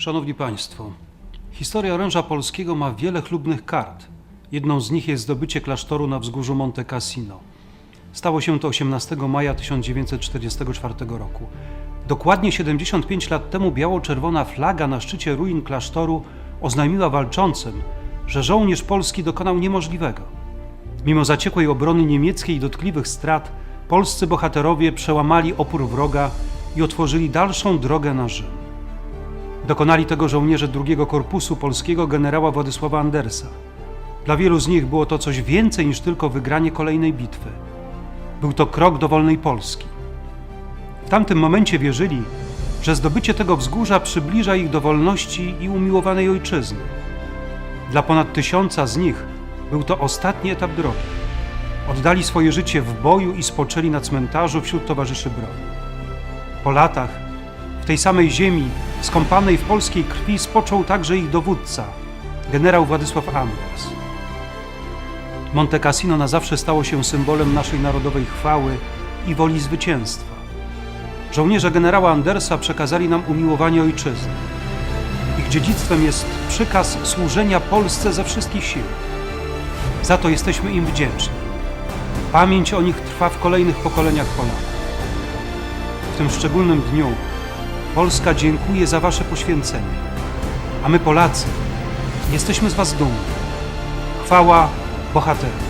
Szanowni Państwo, historia oręża polskiego ma wiele chlubnych kart. Jedną z nich jest zdobycie klasztoru na wzgórzu Monte Cassino. Stało się to 18 maja 1944 roku. Dokładnie 75 lat temu biało-czerwona flaga na szczycie ruin klasztoru oznajmiła walczącym, że żołnierz polski dokonał niemożliwego. Mimo zaciekłej obrony niemieckiej i dotkliwych strat, polscy bohaterowie przełamali opór wroga i otworzyli dalszą drogę na Rzym. Dokonali tego żołnierze drugiego korpusu polskiego generała Władysława Andersa. Dla wielu z nich było to coś więcej niż tylko wygranie kolejnej bitwy. Był to krok do wolnej Polski. W tamtym momencie wierzyli, że zdobycie tego wzgórza przybliża ich do wolności i umiłowanej ojczyzny. Dla ponad tysiąca z nich był to ostatni etap drogi. Oddali swoje życie w boju i spoczęli na cmentarzu wśród towarzyszy broni. Po latach tej samej ziemi, skąpanej w polskiej krwi, spoczął także ich dowódca, generał Władysław Anders. Monte Cassino na zawsze stało się symbolem naszej narodowej chwały i woli zwycięstwa. Żołnierze generała Andersa przekazali nam umiłowanie ojczyzny. Ich dziedzictwem jest przykaz służenia Polsce ze wszystkich sił. Za to jesteśmy im wdzięczni. Pamięć o nich trwa w kolejnych pokoleniach Polaków. W tym szczególnym dniu Polska dziękuje za Wasze poświęcenie, a my Polacy jesteśmy z Was dumni. Chwała bohaterom.